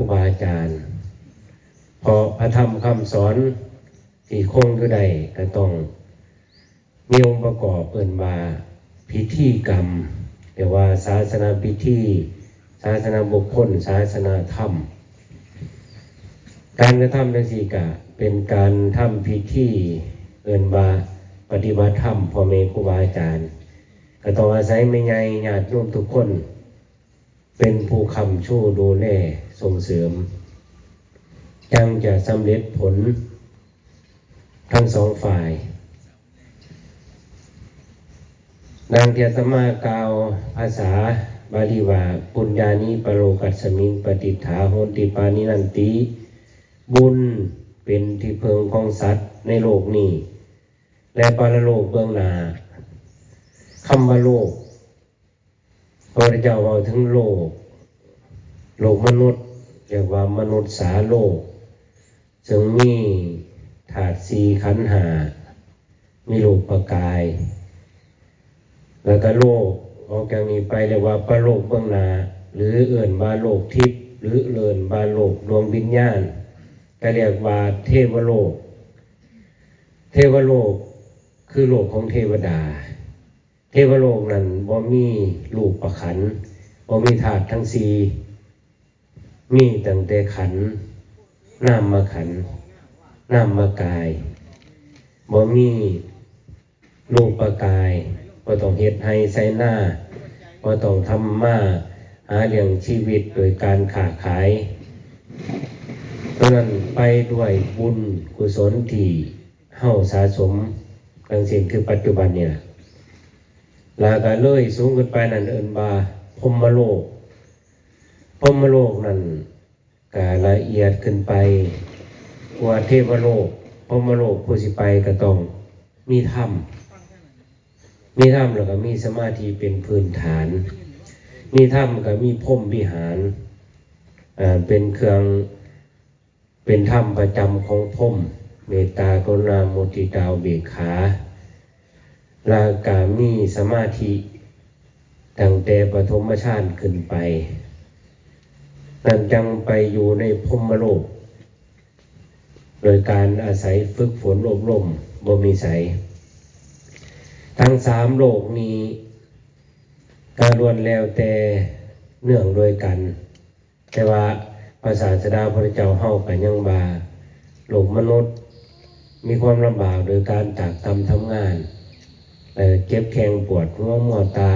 ครูบาอาจารย์เพราะพระธรรมคำสอนที่คงอยู่ใดก็ต้องมีองค์ประกอบเปินว่าพิธีกรรมเรียกว่าศาสนาพิธีศาสนาบุคคลศาสนาธรรม การกระทำดังสี่กะเป็นการทำพิธีเอินว่าปฏิบัติธรรมพ่อแม่ครูบาอาจารย์ ก็ต้องอาศัยไม่ใหญ่ญาติโยมทุกคน เป็นผู้คำชู้ดูแล ส่งเสริมจังจะสำเร็จผลทั้งสองฝ่ายนางเทียตมากล่าวภาษาบาลีว่าปุญญานิปโรกัสสมิงปฏิฐาโหติปานินันติบุญเป็นที่เพิงของสัตว์ในโลกนี้ และปรโลกเบื้องหน้าคำว่าโลกพระเจ้าเอาถึงโลก โลกมนุษย์ เรียกว่ามนุษย์สาโลกจึงมีถาดสีขันหา มีโลกประกาย แล้วก็โลกออกจากนี้ไปเรียกว่าประโลกเบื้องหน้าหรือเอื่นว่าโลกทิพย์หรือเอื่นว่าโลกดวงวิญญาณก็เรียกว่าเทวโลก เทวโลกคือโลกของเทวดา เทวโลกนั้นบ่มีรูปประขันบ่มีธาตุทั้งสี่ มีตั้งแต่ขันนามมาขันนามมากายบ่มีรูปกายบ่ต้องเฮ็ดให้ใส่หน้าบ่ต้องทำมาหาเลี้ยงชีวิตโดยการค้าขายเพราะนั้นไปด้วยบุญกุศลที่เฮาสะสมดังสิ่งคือปัจจุบันเนี่ยลาก็เลยสูงขึ้นไปนั่นเอินว่าพรหมโลก พรมโลกนั่นก็ละเอียดขึ้นไปกว่าเทวโลกพรมโลกผู้สิไปก็ต้องมีธรรมมีธรรมแล้วก็มีสมาธิเป็นพื้นฐาน มีธรรมก็มีพรมวิหารเป็นเครื่องเป็นธรรมประจำของพรมเมตตากรุณาโมติตาอุเบกขาลากามีสมาธิตั้งแต่ปฐมฌานขึ้นไป นั่นจังไปอยู่ในพมโลก โดยการอาศัยฝึกฝนอบรมบ่มีใสยทั้งสามโลกนี้การล้วนแล้วแต่เนื่องโดยกัน แต่ว่าภาษาสดาพระเจ้าเฮากันยังบาโลกมนุษย์ มีความลำบากโดยการตากตำทำงานเอ่อเจ็บแข้งปวดหัวหมอตา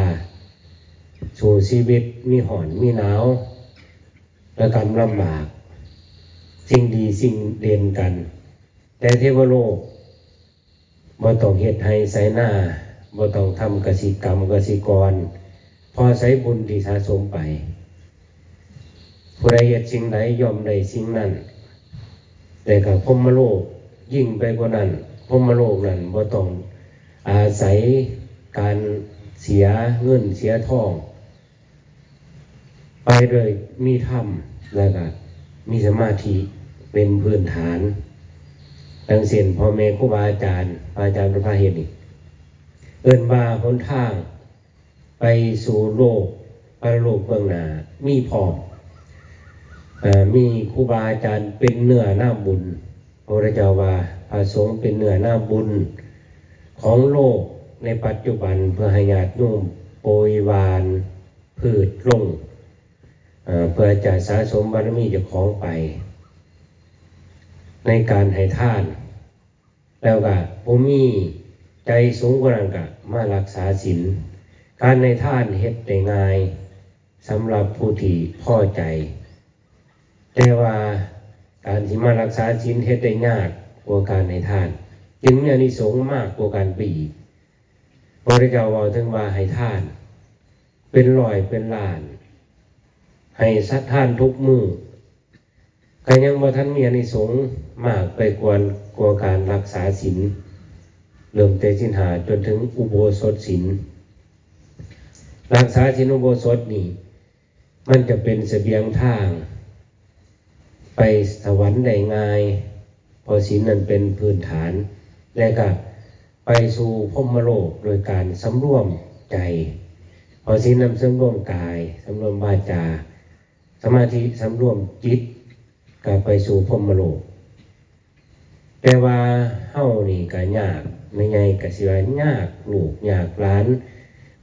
สู่ชีวิตมีหอนมีหนาว และกำลำบาก สิ่งดีสิ่งเด่นกัน แต่เทวโลกบ่ต้องเฮ็ดให้ใส่หน้าบ่ต้องทำกสิกรรมกสิกร พอใช้บุญที่สะสมไปผู้ใดเฮ็ดสิ่งใดยอมได้สิ่งนั้น แต่กับพมโลกยิ่งไปกว่านั้นพมโลกนั้นบ่ต้องอาศัยการเสียเงินเสียทอง ไปโดยมีธรรมแล้วก็มีสมาธิเป็นพื้นฐานดังเสียนพ่อแม่ครูบาอาจารย์อาจารย์พระพาเห็นนี่เอินบาหนทาง ไปสู่โลกปรโลกเบื้องหน้ามีพร้อมมีครูบาอาจารย์เป็นเนื้อหน้าบุญพระเจ้าว่าพระสงฆ์เป็นเนื้อหน้าบุญของโลกในปัจจุบันเพื่อให้ญาติโยมโปรยวาน พืชลง เพื่อจะสะสมบารมีจ้าของไป ในการให้ท่าน แล้วก็ผมมีใจสูงกว่านั้นก็มารักษาศีลการในท่านเฮ็ดได้ง่ายสำหรับผู้ที่พอใจ แต่ว่าการที่มารักษาศีลเฮ็ดได้ยากกว่าการให้ทาน จึงมีอนิสงส์มากกว่าการปีพระเจ้าบอกถึงว่าให้ทาน เป็นร้อยเป็นล้าน ให้สัตท่านทุกมือก็ยังว่าท่านมีอนิสงส์มากไปกว่ากว่าการรักษาศีลเริ่มแต่สินหาจนถึงอุโบสถศีลรักษาศีลอุโบสถนี่ มันจะเป็นเสบียงทาง ไปสวรรค์ได้ง่ายพอศีลนั้นเป็นพื้นฐาน และก็ไปสู่พมโลกโดยการสำรวมใจ พอศีลนำสำรวมกายสำรวมวาจา สมาธิสำรวมจิตกลับไปสู่พรมโลกแต่ว่าเฮานี่ก็ยากไม่ไงก็สิว่ายากลูกยากหลาน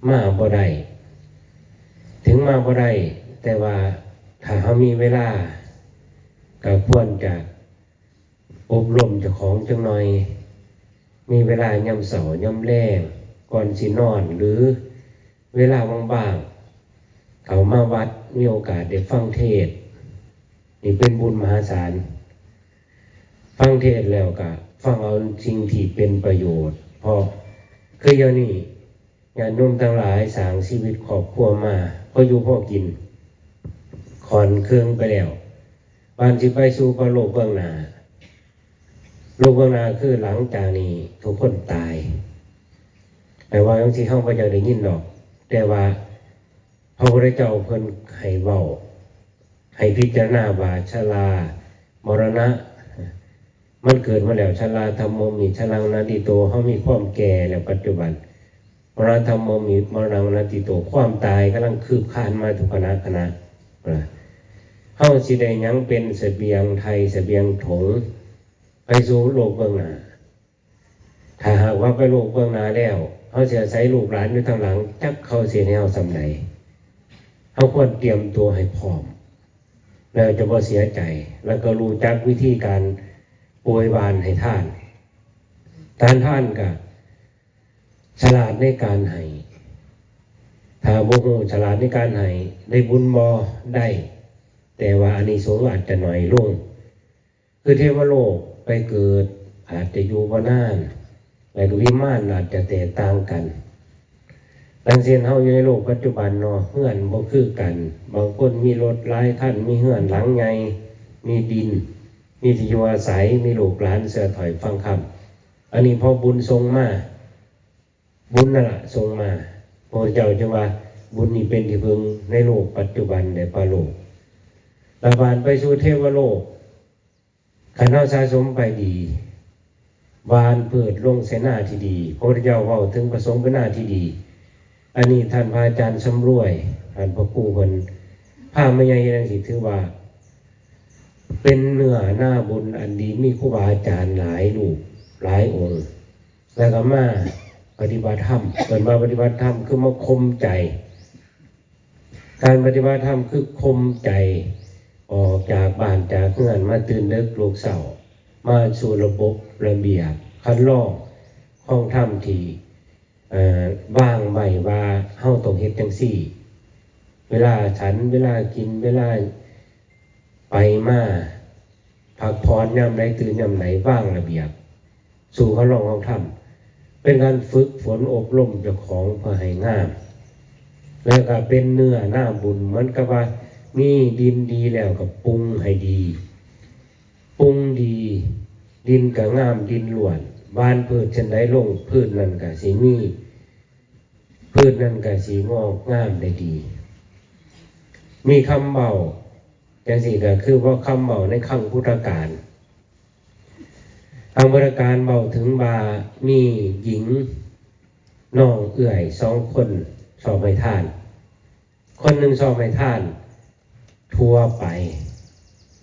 มาบ่ได้ถึงมาบ่ได้แต่ว่าถ้าเฮามีเวลาก็ควรจะอบรมเจ้าของจังหน่อย มีเวลายามเสายามแรงก่อนสินอนหรือเวลาว่างๆเขามาวัด มีโอกาสได้ฟังเทศ นี่เป็นบุญมหาศาล ฟังเทศแล้วก็ฟังเอาสิ่งที่เป็นประโยชน์ เพราะคือเดี๋ยวนี้ญาติโยมทั้งหลายสางชีวิตครอบครัวมาพออยู่พอกินขอนเครื่องไปแล้วบานสิไปสู่พระโลกเบื้องหน้าโลกเบื้องหน้าคือหลังจากนี้ทุกคนตายแต่ว่าบางทีเฮาก็ยากได้ยินดอก แต่ว่า พระพุทธเจ้าเพิ่นให้เว้าให้พิจารณาว่าชรามรณะ มันเกิดมาแล้วชราธรรมโมมีชรังนาติโตเฮามีความแก่แล้วปัจจุบันมรณธรรมโมมีมรณงนาติโตความตายกำลังคืบคลานมาทุกขณะขณะนะเฮาสิได้ยังเป็นเสบียงไทยเสบียงถงไปสู่โลกเบื้องหน้าถ้าหากว่าไปโลกเบื้องหน้าแล้วเขาเสียใช้ลูกหลานอยู่ทางหลัง จักเขาเสียแนวสำใด เขาควรเตรียมตัวให้พร้อม แล้วจะบ่เสียใจ แล้วก็รู้จักวิธีการโปรยวานให้ท่าน ท่านท่านก็ฉลาดในการให้ถ้าโมโหฉลาดในการให้ได้บุญบอได้ แต่ว่าอันนี้สงส์อาจจะหน่อยลง คือเทวโลกไปเกิดอาจจะอยู่ว่านานแต่วิมานอาจจะแตกต่างกัน ดังเสียนเฮาอยู่ในโลกปัจจุบันเนาะเฮือนบ่คือกัน บางคนมีรถหลายท่านมีเฮือนหลังใหญ่มีดิน มีที่อยู่อาศัยมีลูกหลานเสือถอยฟังคำอันนี้พอบุญทรงมาบุญนั่นแหละทรงมาพระเจ้าจึงว่าบุญนี้เป็นที่พึงในโลกปัจจุบันในปาโลกระบานไปสู่เทวโลกขันเฮาสะสมไปดีวานเปิดลงเสนาที่ดีพระเจ้าเว้าถึงประสงค์เป็นหน้าที่ดี อันนี้ท่านพระอาจารย์สำรวยท่านพระครูเพิ่นพาไม่ใหญ่ดังสิถือว่า เป็นเนื้อหน้าบุญอันดีมีครูบาอาจารย์หลายรูปหลายองค์ แล้วก็มาปฏิบัติธรรมเปิดมาปฏิบัติธรรมคือมาคมใจ การปฏิบัติธรรมคือคมใจ ออกจากบ้านจากเงื่อนมาตื่นเลิกลูกเสามาสู่ระบบระเบียบคัดลอกห้องถ้ำที ว่างใบว่าเฮ้าตรงเฮ็ดจังซี่ เวลาฉันเวลากินเวลาไปมาพักผ่อนย่ำไหนตื่นย่ำไหนว่างระเบียบ สู่เขาลองเขาทำเป็นการฝึกฝนอบรมเจ้าของเพื่อให้งาม แล้วก็เป็นเนื้อหน้าบุญเหมือนกับว่ามีดินดีแล้วก็ปรุงให้ดี ปรุงดี ดินก็งามดินล้วน บ้านพืชชนใดลงพืชนั่นก็สีมีพืชนั่นก็สีงอกงามได้ดี มีคำเบาจังสี่ก็คือว่าคำเบาในคำพุทธการคำพุทธการเบาถึงบามีหญิงน้องเอื่อยสองคนสอบให้ท่าน คนหนึ่งสอบให้ท่าน ทั่วไป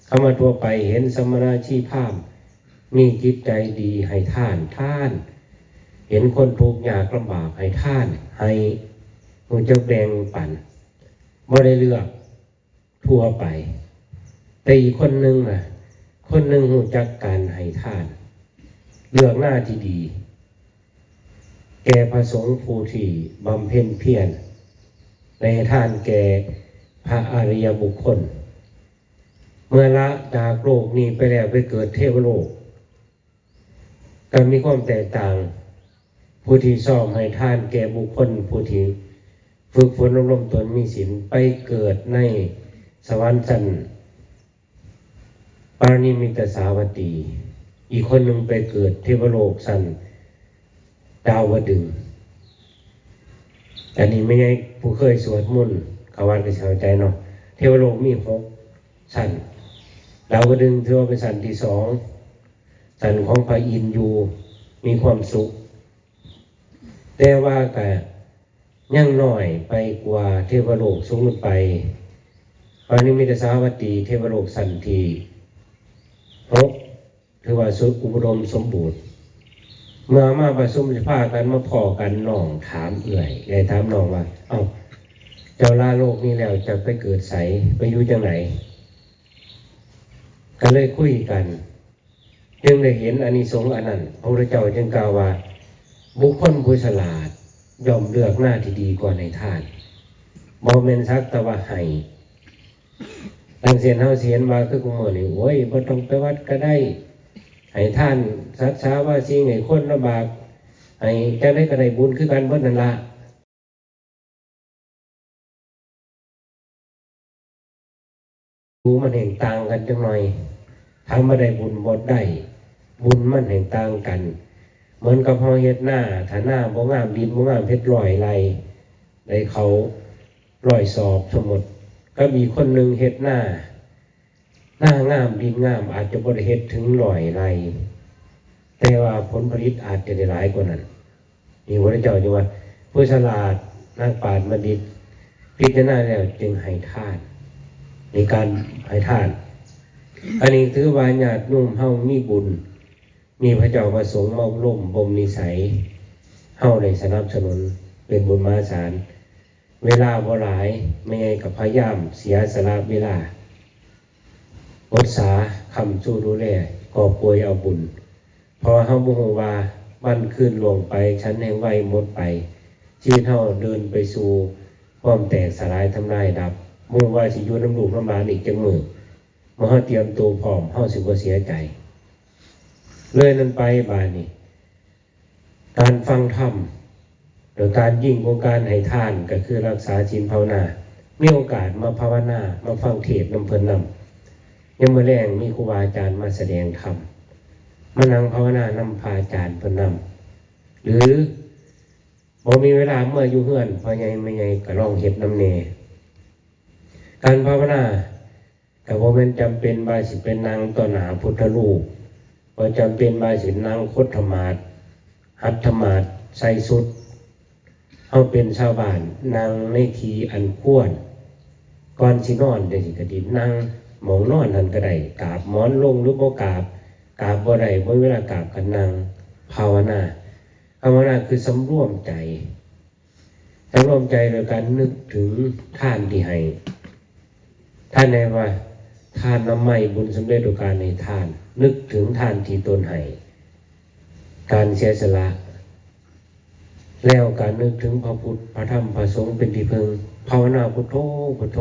คำว่าทั่วไปเห็นสมณาชีพาม มีจิตใจดีให้ท่านท่าน เห็นคนทุกข์ยากลำบากให้ท่าน ให้มันจะแบ่งปั่นบ่ได้เลือกทั่วไป แต่อีกคนหนึ่งน่ะ คนหนึ่งหูจักการให้ท่าน เลือกหน้าที่ดี แก่พระสงฆ์ผู้ที่บำเพ็ญเพียรในท่านแกพระอริยบุคคล เมื่อละจากโลกนี้ไปแล้วไปเกิดเทวโลก การมีความแตกต่าง ผู้ที่ซ่อมให้ท่านแก่บุคคลผู้ที่ฝึกฝนอบรมตนมีศีลไปเกิดในสวรรค์ชั้นปานิมิตสาวัตตี อีกคนหนึ่งไปเกิดเทวโลกสันดาวดึงอันนี้ไม่ใช่ผู้เคยสวดมนต์เขาวันก็เข้าใจเนาะเทวโลกมีหกสันดาวดึงส์ถือว่าเป็นสันที่สอง สันของพระอินทร์อยู่มีความสุข แต่ว่าแต่ยังหน่อยไปกว่าเทวโลกสูงขึ้นไปปานิมิตสาวัตตีเทวโลกสันทีหกถือว่าสุอุดมสมบูรณ์ เมื่อมาประชุมจะพากันมาพอกันน้องถามเอื่อยเลยถามน้องว่า เอ้าเจ้าลาโลกนี้แล้วจะไปเกิดใสไปอยู่จังไหนก็เลยคุยกัน จึงได้เห็นอานิสงส์อันนั้นพระพุทธเจ้าจึงกล่าวว่า บุคคลผู้ฉลาดย่อมเลือกหน้าที่ดีกว่าในทานบ่เมนซักตะว่าให้ตั้งเสียนเฮาเสียนว่าคือกุมอนี่โอ้ยบ่ต้องไปวัดก็ได้ให้ท่านสักษาว่าสิ่งให้คนลำบากให้จะได้ก็ได้บุญคือกันเบิดนั่นละรู้มันเห็นต่างกันจังหน่อยทำมาได้บุญบดได้ บุญมันเห็นต่างกันเหมือนกับพอเฮ็ดหน้าถ้าหน้าบ่งามดินบ่งามเพชรลอยไรได้เขาลอยสอบสมมติก็มีคนหนึ่งเฮ็ดหน้า หน้างามดินงาม อาจจะบริเฮ็ดถึงลอยไรแต่ว่าผลผลิตอาจจะได้หลายกว่านั้นนี่พระเจ้าจึงว่าผู้ฉลาดนักปราชญ์บัณฑิตพิจารณาแล้วจึงให้ทานในการให้ทาน อันนี้ถือว่าญาตินุ่มเฮามีบุญ มีพระเจ้าประสงค์มาล่มบ่มนิสัยเฮาได้สนับสนุนเป็นบุญมาสาร เวลาบ่หลายไม่ไงกับพยายามเสียสละเวลาอดสาคำสู้ดูแลก่อป่วยเอาบุญพอเฮาบ่ฮู้ว่าวันคืนลงไปชั้นแห่งไว้หมดไป ชีวิตเฮาเดินไปสู่ความแตกสลายทำลายดับมุ่งว่าสิยู่น้ำลูกน้ำลานอีกจังมือเมื่อเฮาเตรียมตัวพร้อมเฮาสิบ่เสียใจ เลยนั้นไปบานนี้การฟังธรรมหรือการยิ่งกว่าการให้ทานก็คือรักษาศีลภาวนา มีโอกาสมาภาวนา มาฟังเทศน์นำเพลินนำยังมาแรงมีครูบาอาจารย์มาแสดงธรรมมานั่งภาวนานำพาอาจารย์เพนนำหรือพอมีเวลาเมื่ออยู่เฮือนพอใหญ่ไม่ใหญ่ก็ลองเห็ดน้ำเนการภาวนากับว่ามันจำเป็นบาสิเป็นนางต่อหนาพุทธลู กพอจำเป็นบาสินางคดธรรมาดหัตถมาดใส่สุดเอาเป็นชาวบ้านนางในทีอันควรก่อนสินอนเดี๋ยวสิกระดินนั่งหมองนอนนั่นก็ได้กาบมอนลงหรือบ่กาบกาบบ่ได้บ่เวลากาบกันนั่งภาวนาภาวนาคือสำรวมใจสำรวมใจโดยการนึกถึงท่านที่ให้ท่านในว่าท่านน้ำไม่บุญสำเร็จโดยการในท่าน นึกถึงทานที่ตนให้การเสียสละ แล้วการนึกถึงพระพุทธพระธรรมพระสงฆ์เป็นที่พึงภาวนาพุทโธพุทโธ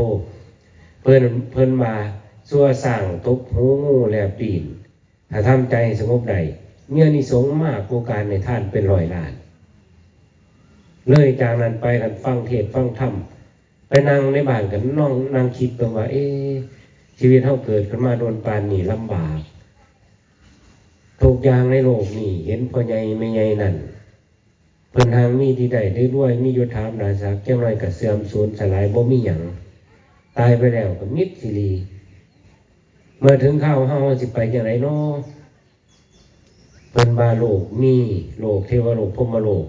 เพิ่นเพิ่นมาสั่วสั่งตบหูงูแลบปีนถ้าทำใจสงบใดเมื่อนิสงส์มากกว่าการในท่านเป็นร้อยล้าน เลยจากนั้นไปกันฟังเทศน์ฟังธรรมไปนั่งในบ้านกันน้องนั่งคิดตัวว่า เอ๊ะชีวิตเท่าเกิดขึ้นมาโดนปานนี่ลำบาก ทุกอย่างในโลกนี่เห็นพ่อใหญ่ไม่ใหญ่นั่นเพิ่นทางมีที่ใดได้ด้วยมียศถามนาศักดิ์เจ้าหน่อยกับเสื่อมสูญสลายบ่มีหยังตายไปแล้วก็มิดสิรีเมื่อถึงข้าวเฮาสิไปจังไรเนาะเพิ่นบาโลกมีโลกเทวโลกพมโลก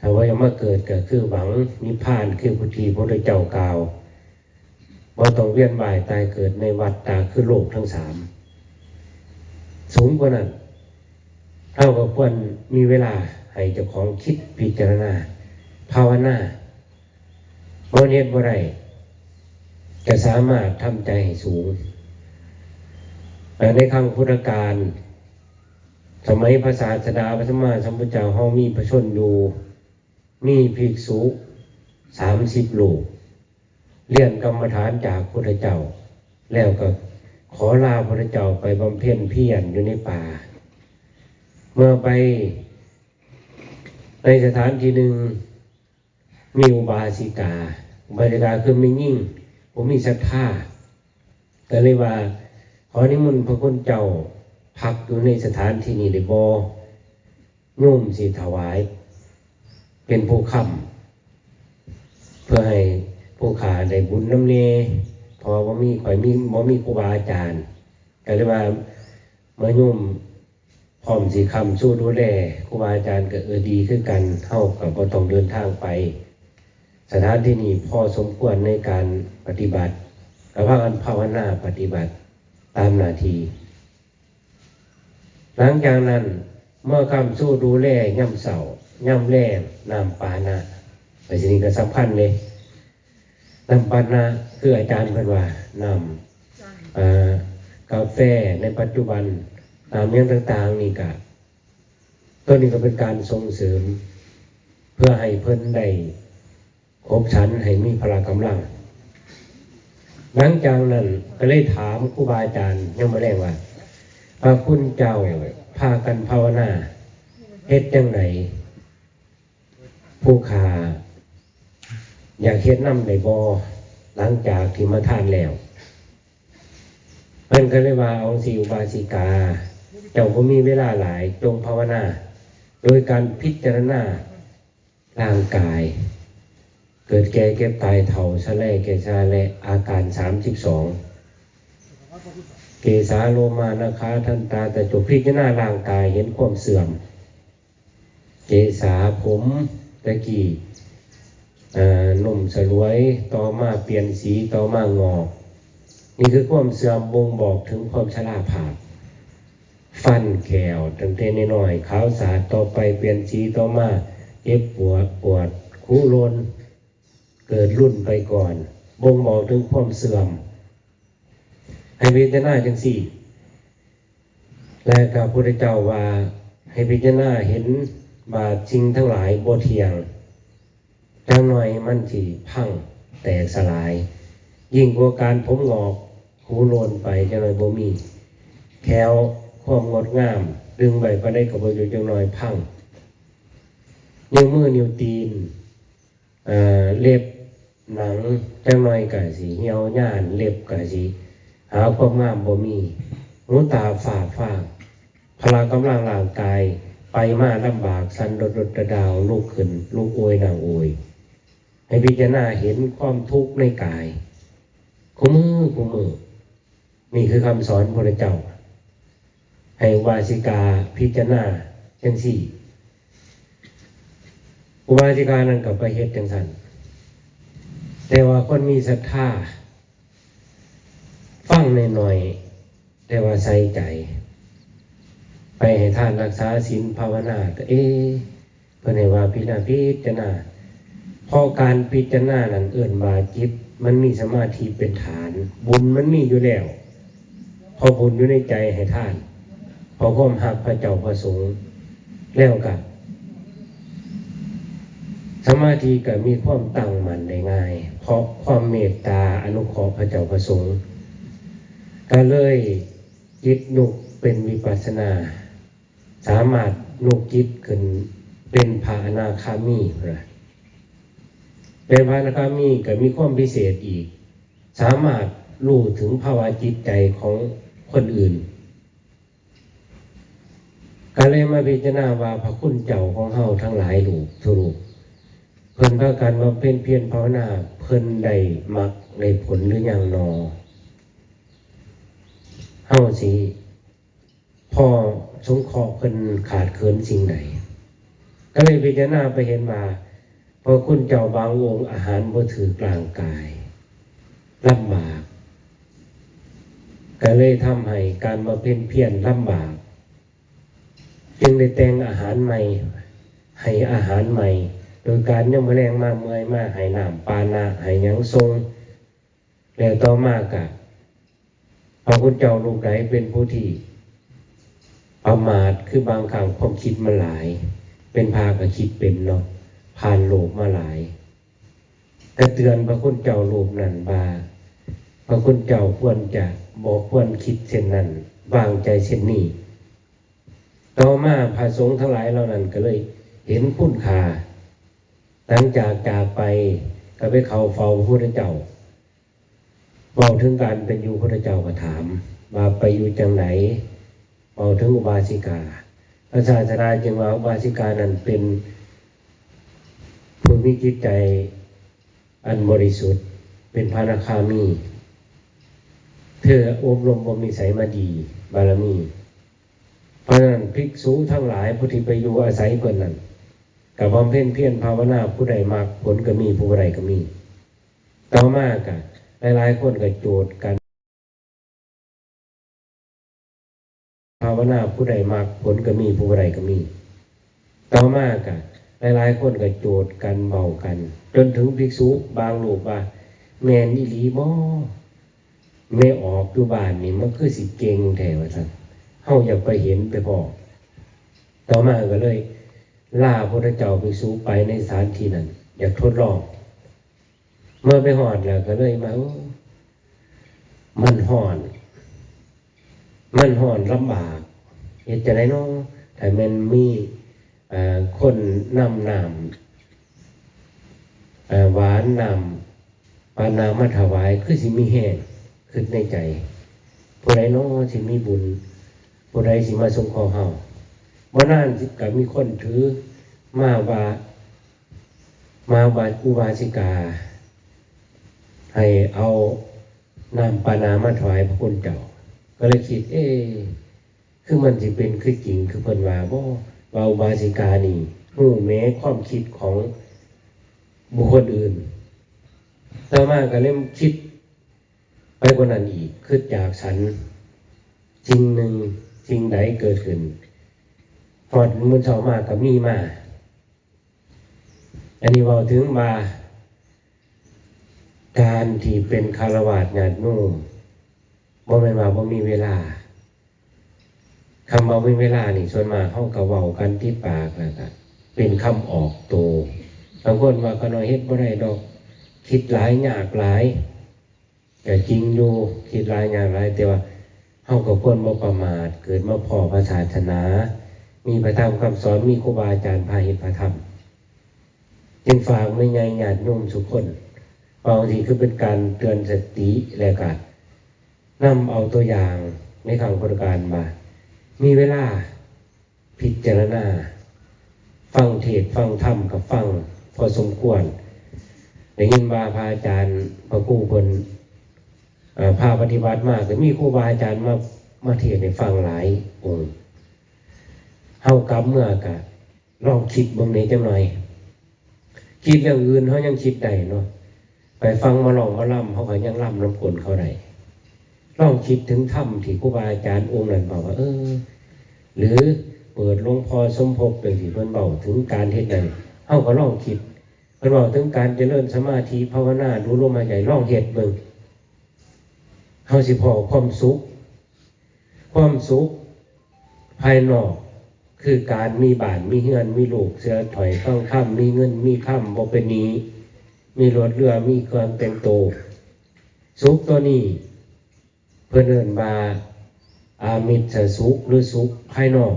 ถ้าว่ายังมาเกิดก็คือหวังนิพพานคือพุทธีพระเจ้ากล่าวว่าต้องเวียนว่ายตายเกิดในวัฏตาคือโลกทั้งสาม สูงกว่านั้นเท่ากับควรมีเวลาให้เจ้าของคิดพิจารณา ภาวนาเพราะเนี้บ่ไรจะสามารถทำใจให้สูงแต่ในครั้งพุทธกาลสมัยภาษาสดาพระสมมาสัมพุทธเจ้าเฮามีพระชนอยู่ มีภิกษุสามสิบลูกเรียนกรรมฐานจากพุทธเจ้า แล้วก็ ขอลาพระเจ้าไปบำเพ็ญเพียรอยู่ในป่า เมื่อไป ในสถานที่หนึ่งมีอุบาสิกาอุบาสิกาคือไม่ยิ่ง ผมมีศรัทธาก็เลยว่า ขอนิมนต์พระคุณเจ้าพักอยู่ในสถานที่นี้ได้บ่โยมสิถวาย เป็นผู้คำเพื่อให้ผู้ขาได้บุญน้ำเนเพ อว่ามีข่อยมีบ่มีครูบาอาจารย์ก็เลยว่าเมื่อโยมพร้อมสิคำสู้ดูแลครูบาอาจารย์ก็เออดีขึ้นกันเท่ากับบ่ต้องเดินทางไป สถานที่นี้พอสมควรในการปฏิบัติกก็ว่ากันภาวนาปฏิบัติตามนาทีหลังจากนั้นเมื่อคำสู้ดูแลย่ำเสาย่ำแร่นำปานะไปสินี้ก็สำคัญเลย นำปานะคืออาจารย์เพิ่นว่านำกาแฟในปัจจุบันตามเรื่องต่าง ๆ นี่ก็ตัวนี้ก็เป็นการส่งเสริม เพื่อให้เพิ่นได้ครบชั้นให้มีพละกำลังหลังจากนั้นก็เลยถามครูบาอาจารย์ยังมาแรงว่าพระคุณเจ้าพากันภาวนาเฮ็ดจังไดผู้ขา อยากเฮ็ดน้ำในบอหลังจากที่มาทานแล้วมันก็เลยว่าเอาสิอุบาสิกาเจ้าก็มีเวลาหลายจงภาวนา โดยการพิจารณาร่างกาย เกิดแก่เก็บตายเถ่าชะแลแก่ชาและอาการสามสิบสองเกสาโลมานะคะท่านตาแต่จบพิจารณาร่างกายเห็นความเสื่อม เกสาผมตะกี้ หนุ่มสลวยต่อมาเปลี่ยนสีต่อมางอ นี่คือความเสื่อมบ่งบอกถึงความชราภาพฟันแขวตั้งแต่น้อยขาวสาดต่อไปเปลี่ยนสีต่อมาเจ็บปวดปวดคูโลนเกิดรุ่นไปก่อน บ่งบอกถึงความเสื่อมให้พิจารณาจังสี่ และกับพระเจ้าว่าให้พิจารณาเห็นบาจริงทั้งหลายบ่เทียง จังหน่อยมันสีพังแตกสลาย ยิ่งกว่าการผมงอกหูโลนไปจังหน่อยบ่มีแควความงดงาม ดึงใบก็ได้กับประโยชน์จังหน่อยพังนิ้วมือนิ้วตีนเเล็บหนังจังหน่อยกะสีเหี่ยวย่านเล็บกะสีหาความงามบ่มีหูตาฝ่าฟางพลังกำลังร่างกายไปมาลำบากสันรดรดดาวลูกขึ้น ลูกอวยนางอวย ให้พิจารณาเห็นความทุกข์ในกายคู่มือคู่มือนี่คือคำสอนพระเจ้า ให้วาสิกาพิจารณาจังสี่อุบาสิกานั้นกับไปเฮ็ดจังสันแต่ว่าคนมีศรัทธาฟังในหน่อย แต่ว่าใส่ใจ ไปให้ท่านรักษาศีลภาวนาก็เอ๊ะเพื่อนว่าพิจารณาพิจารณา พอการพิจารณานั้นเอื่นบาจิต มันมีสมาธิเป็นฐาน บุญมันมีอยู่แล้วพอบุญอยู่ในใจให้ท่านพอความหักพระเจ้าพระสงฆ์แล้วกับสมาธิก็มีความตั้งมั่นได้ง่าย เพราะความเมตตาอนุเคราะห์พระเจ้าประสงค์ก็เลยจิตนุกเป็นวิปัสสนา สามารถนุกจิตขึ้นเป็นภาอนาคามีนะเป็นภาอนาคามีก็มีความพิเศษอีก สามารถรู้ถึงภาวะจิตใจของคนอื่นก็เลยมาพิจารณาว่าพระคุณเจ้าของเฮาทั้งหลายลูกทุลูกเพิ่นพากันมาเป็นเพียรภาวนาเพิ่นได้มักได้ผลหรืออยังนอเฮาสิพอสงเคราะห์เพิ่นขาดเคินสิ่งไหนก็เลยพิจารณาไปเห็นว่า พอคุณเจ้าบางองค์อาหารบ่ถือกลางกายลำบากก็เลยทำให้การมาเป็นเพียรลำบากจึงได้แต่งอาหารใหม่ ให้อาหารใหม่ โดยการย่อมแมลงมาเมื่อยมาให้น้ำปานาให้ยังทรงแล้วต่อมากะพระพุทธเจ้าลูกไหนเป็นผู้ที่ประมาทคือบางครั้งความคิดมาหลาย เป็นพากะคิดเป็นเนาะ ผ่านโลกมาหลาย แต่เตือนพระคุณเจ้าลูกนั้นว่าพระคุณเจ้าควรจะบอกควรคิดเช่นนั้นวางใจเช่นนี้ ต่อมาพระสงฆ์ทั้งหลายเหล่านั้นก็เลย เห็นคุณค่าหลังจากจากไปก็ไปเขาเฝ้าพระพุทธเจ้าเฝ้าถึงการเป็นอยู่พระพุทธเจ้าก็ถามว่าไปอยู่จังไหนเฝ้าถึงอุบาสิกาพระศาสดาจึงว่าอุบาสิกานั้นเป็น ผู้มีจิตใจอันบริสุทธิ์ เป็นพระนาคามี เธออบรมบ่มีใสยมาดี บารมี เพราะนั้นภิกษุทั้งหลายผู้ที่ไปอยู่อาศัยเพิ่นนั้นกับบำเพ็ญเพียรภาวนาผู้ใดมากผลก็มีผู้ใดก็มี ต่อมากะหลายๆคนก็โจทย์กัน ภาวนาผู้ใดมากผลก็มีผู้ใดก็มี ต่อมากะ หลายๆคนก็โจทย์กันเบากัน จนถึงภิกษุบางรูปว่า แม่นอีหลีบ่ไม่ออกอยู่บ้านนี่มันคือสิเก่งแท้ว่าซั่นเฮาอยากไปเห็นไปพอต่อมาก็เลย ล่าพระเจ้าภิกษุไปในสถานที่นั้น อยากทดลอง เมื่อไปหอดแล้วก็เลยมามันห่อน มันห่อนลำบากเหตุจะได้น้อแต่มันมี คนนำนำหวานนำปานามาถวายคือสิมีแห้งขึ้นในใจผู้ใดน้องสิมีบุญผู้ใดสิมาสงเคราะห์เฮาบ่นานสิก็มีคนถือมาว่ามาบาดอุบาสิกา ให้เอานำปานามาถวายพระคุณเจ้า ก็เลยคิด เอ๊คือมันสิเป็นคือจริงคือเพิ่นว่าบ่ ว่าบาสิกานี่ฮู้แม้ความคิดของบุคคลอื่นต่อมาก็เริ่มคิดไปกว่านั้นอีกคือจากฉันสิ่งหนึ่งสิ่งใดเกิดขึ้นพอดมันชอบมากก็มีมา อันนี้เว่าถึงมาการที่เป็นคารวาสญาติโยมบ่แม่นว่าบ่มีเวลา คำว่ามีเวลานี่ส่วนมากเฮาก็เว้ากันที่ปากแล้วก็เป็นคำออกโตวบางคนว่าก็น้อยเฮ็ดบ่ได้ดอก คิดหลายยากหลายก็จริงอยู่คิดหลายยากหลายแต่ว่าเฮาก็ควรบ่ประมาท เกิดมาพอพระศาสนา มีพระธรรมคำสอนมีครูบาอาจารย์พาเฮ็ดพาทำจึงฝากไม่ใหญ่ญาติโยมทุกคนบางทีคือเป็นการเตือนสติและก็นำเอาตัวอย่างในทางพุทธการมา มีเวลาพิจารณา ฟังเทศฟังธรรมกับฟังพอสมควรได้ยินว่าพระอาจารย์พระครูคนพาปฏิบัติมากแต่มีครูบาอาจารย์มามาเทศในฟังหลายองค์เฮากลับเมื่อกะลองคิดบางนี้จังหน่อย คิดอย่างอื่นเขายังคิดได้เนาะไปฟังมาลองมาล่ำเขาก็ยังล่ำน้ำกลเขาได้ ลองคิดถึงถ้ำที่ครูบาอาจารย์องค์นั้นบอกว่า เออ หรือเปิดหลวงพ่อสมภพเป็นที่เพิ่นเบาถึงการเฮ็ดนั้นเขาก็ลองคิดเพิ่นบอกถึงการเจริญสมาธิภาวนาดูลมหายใจลองเฮ็ดเบิ่งเขาสิพอความสุข ความสุข ภายนอกคือการมีบ้านมีเฮือนมีลูกเสือถอยข้าค่ำมีเงินมีค่ำบ่เป็นนี้ มีรถเรือมีเครื่องแต่งตัวสุขตัวนี้ เพื่อนเอินว่าอามิตรสุขหรือสุขภายนอก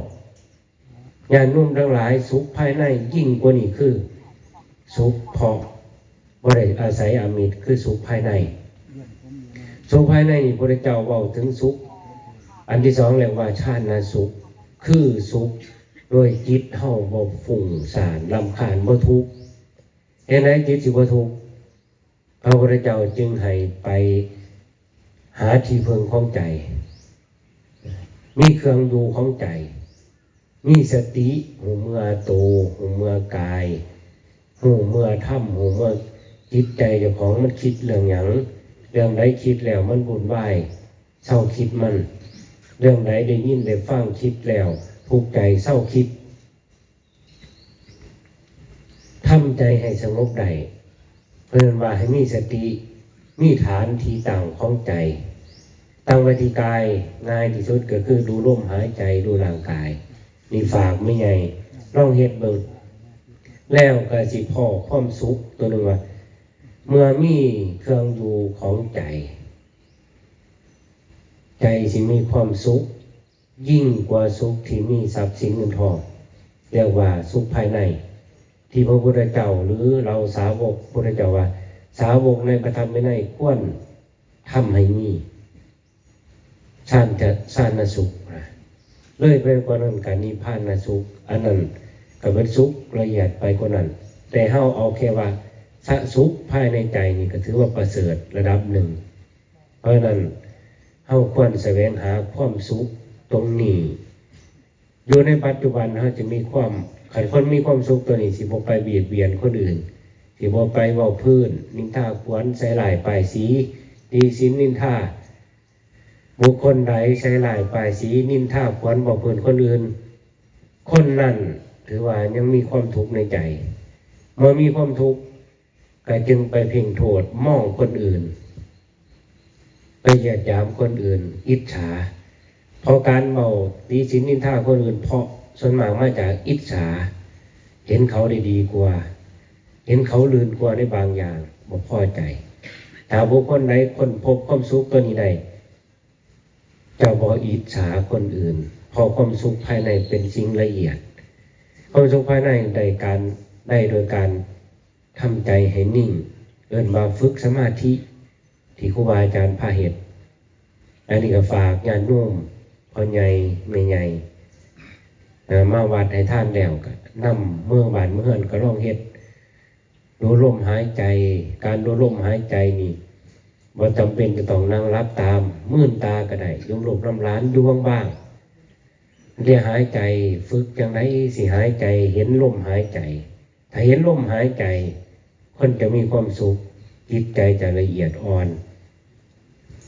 ญาณนุ่มทั้งหลายสุขภายในยิ่งกว่านี้คือ สุขเพราะบ่ได้อาศัยอามิตรคือสุขภายใน สุขภายในนี่พระเจ้าเว้าถึงสุข อันที่สองเรียกว่าชาตินาสุข คือสุขโดยจิตเฮาบ่ฟุ้งซ่านลำคาญบ่ทุกเห็นไหมจิตสิบทุกพระพุทธเจ้าจึงให้ไป หาที่พึงของใจ มีเครื่องดูของใจ มีสติหูเมื่อโตหูเมื่อกายหูเมื่อถ้ำหูเมื่อจิตใจเจ้าของมันคิดเรื่องหยังเรื่องใดคิดแล้วมันบุญไหวายเศร้าคิดมัน เรื่องใดได้ยินได้ฟังคิดแล้วผูกใจเศร้าคิดทำใจให้สงบได้เพื่อนว่าให้มีสติ มีฐานที่ตั้งของใจตั้งไว้ที่กายง่ายที่สุดก็คือดูลมหายใจดูร่างกาย นี่ฝากไม่ใหญ่ร่องเฮ็ดเบิงแล้วก็สิพ่อความสุขตัวหนึ่งว่า เมื่อมีเครื่องอยู่ของใจ ใจสิมีความสุข ยิ่งกว่าสุขที่มีทรัพย์สินเงินทองเรียกว่าสุขภายใน ที่พระพุทธเจ้าหรือเราสาวกพุทธเจ้าว่า สาวกในประธรรมไม่ได้ควรทำให้มีชาติจะชาตินสุขนะเลยไปกว่านั้นการนิพพานนสุข อันนั้นก็เป็นสุขละเอียดไปกว่านั้น แต่เฮาเอาแค่ว่าสะสุขภายในใจนี่ก็ถือว่าประเสริฐระดับหนึ่ง เพราะฉะนั้นเฮาควรแสวงหาความสุขตรงนี้อยู่ในปัจจุบันเฮาจะมีความขันคนมีความสุขตัวนี้สิบไปเบียดเบียนคนอื่น สิบไปเว้าพื้น นินทาขวนใส่หลายปลายสีตีสินนินทาบุคคลใดใช้หลายปลายสีนินทาขวัญบอกเพื่อนคนอื่น คนนั้นถือว่ายังมีความทุกข์ในใจเมื่อมีความทุกข์ก็จึงไปเพ่งโทษมองคนอื่น ไปหยียดยามคนอื่น อิจฉาเพราะการเมาตีสินนินทาคนอื่น เพราะส่วนมากมาจากอิจฉา เห็นเขาได้ดีกว่า เห็นเขาลืนกว่าในบางอย่างบ่พอใจถ้าบุคคลใดคนพบความสุขตัวนี้ใดเจ้าบ่อิจฉาคนอื่นพราะความสุขภายในเป็นสิ่งละเอียด ความสุขภายในได้การได้โดยการทำใจให้นิ่ง เอิ่นมาฝึกสมาธิ ที่ครูบาอาจารย์พาเหตุอันนี้ก็ฝากญาติโยมพอใหญ่แม่ใหญ่มาวัดให้ท่านแล้วก็นำเมื่อบานเมื่อเฮือนก็ร้องเฮ็ด ดูลมหายใจ การดูลมหายใจนี่บ่จำเป็นจะต้องนั่งรับตามมื่นตาก็ได้ยมลมน้ำร้านดวงบ้างเรียหายใจฝึกจังไดสิหายใจ เห็นลมหายใจ ถ้าเห็นลมหายใจคนจะมีความสุขจิตใจจะละเอียดอ่อน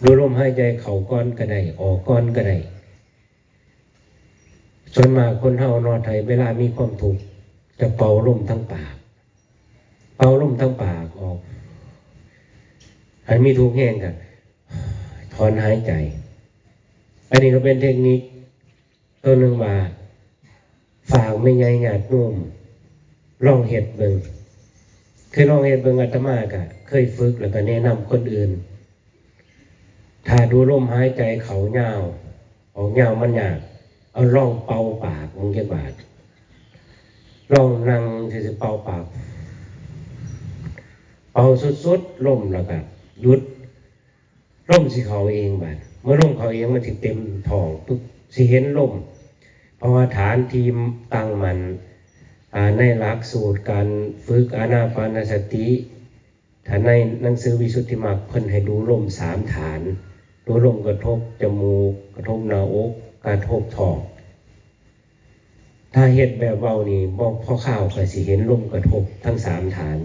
ดูลมหายใจเข่าก้อนก็ได้ออกก้อนก็ได้ส่วนมากคนเฮานอไทยเวลามีความทุกข์จะเป่าลมทั้งปาก เป่าลมทั้งปากออกให้มีทุกแห้งกันถอนหายใจ อันนี้ก็เป็นเทคนิคตัวหนึ่งว่าฝากไม่ใหญ่หยาดนุ่มลองเห็ดเบิงเคยลองเห็ดเบิงอาตมากะเคยฝึกแล้วก็แนะนำคนอื่น ถ้าดูลมหายใจเขาเงาวออกเงาวมันยากเอาล่องเป่าปากมึงจะบาดลองนั่งที่จะเป่าปาก เป่าสุดๆล่มแล้วก็หยุดล่มสิเขาเองบาดเมื่อล่มเขาเองมันสิเต็มท้องปุ๊บสิเห็นล่มเพราะว่าฐานทีมตั้งมันในหลักสูตรการฝึกอานาปานสติถ้าในหนังสือวิสุทธิมรรคเพิ่นให้ดูลมสามฐาน ดูลมกระทบจมูก กระทบหน้าอกกระทบท้อง ถ้าเห็ดแบบเบานี่บอกพ่อข้าวก็สิเห็นลมกระทบทั้งสามฐาน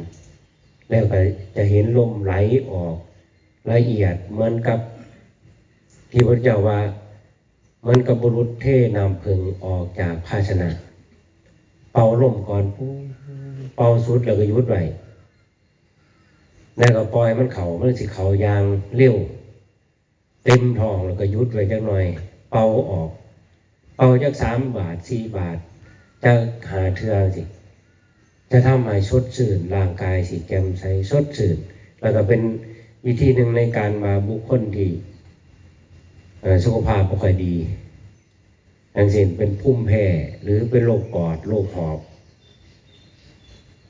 แล้วก็จะเห็นลมไหลออกละเอียดเหมือนกับที่พระเจ้าว่าเหมือนกับบุรุษเทน้ำพึงออกจากภาชนะ เป่าลมก่อนปุ๊บเป่าสุดแล้วก็ยุดไว้แล้วก็ปล่อยมันเขามันสิเขายางเร็วเต็มทองแล้วก็ยุดไว้จักหน่อย เป่าออก เป่าจากสามบาทสี่บาทจะหาเทือสิ จะทำให้ชดชื่นร่างกายสิแจ่มใสชดชื่นแล้วก็เป็นวิธีหนึ่งในการมาบุคคลที่สุขภาพไม่ค่อยดีอย่างเช่นเป็นพุ่มแพ้หรือเป็นโรคปอดโรคหอบ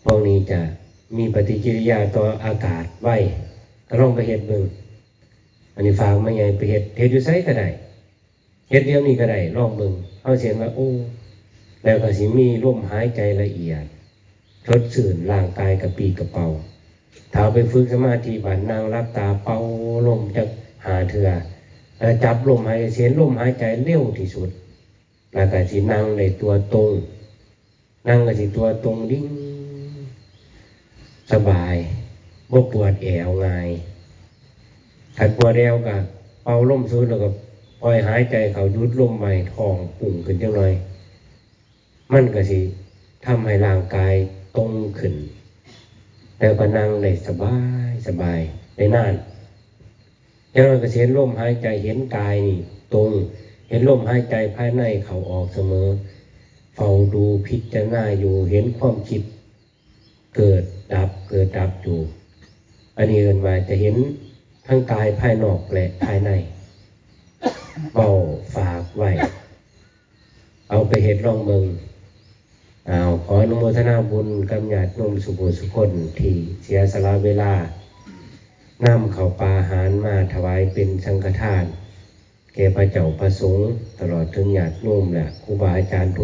พวกนี้จะมีปฏิกิริยาต่ออากาศไว้ก็ลองไปเห็ดเบิ่งอันนี้ฝากมาไงไปเห็ดเห็ดอยู่ไซก็ได้เห็ดเดียวนี้ก็ได้ลองเบิ่งเอาเสียงว่าโอ้แล้วก็สิมีลมหายใจละเอียด ชดชื่นร่างกายกระปีกระเป๋าถ้าไปฝึกสมาธิบานนางรับตาเป่าลมจะหาเถื่อจับลมหายใจเสียนลมหายใจเร็วที่สุดแล้วก็สินั่งในตัวตรง นั่งก็สิตัวตรงดิ้งสบายบ่ปวดแอวง่ายถ้าปวดแอวก็เป่าลมสุดแล้วก็ปล่อยหายใจเขายุดลมใหม่ท้องปุ่งขึ้นจังหน่อยมันก็สิทำให้ร่างกาย ตรงขึ้นแล้วก็นั่งได้สบายสบายได้นานแล้วเราก็เห็นลมหายใจเห็นกายนี่ ตรง เห็นลมหายใจภายในเขาออกเสมอ เฝ้าดูพิจารณาอยู่เห็นความคิด เกิดดับเกิดดับอยู่ อันนี้เอินว่าจะเห็นทั้งกายภายนอกและภายในเบาฝากไว้ เอาไปเห็ดลองเบิง เอาขออนุโมทนาบุญกำญาติโนมสุบุสุคนที่เสียสละเวลานำเขาวปลาหารมาถวายเป็นสังฆทานแก่พระเจ้าประสงค์ตลอดถึงญาติโยมและครูบาอาจารย์ทุ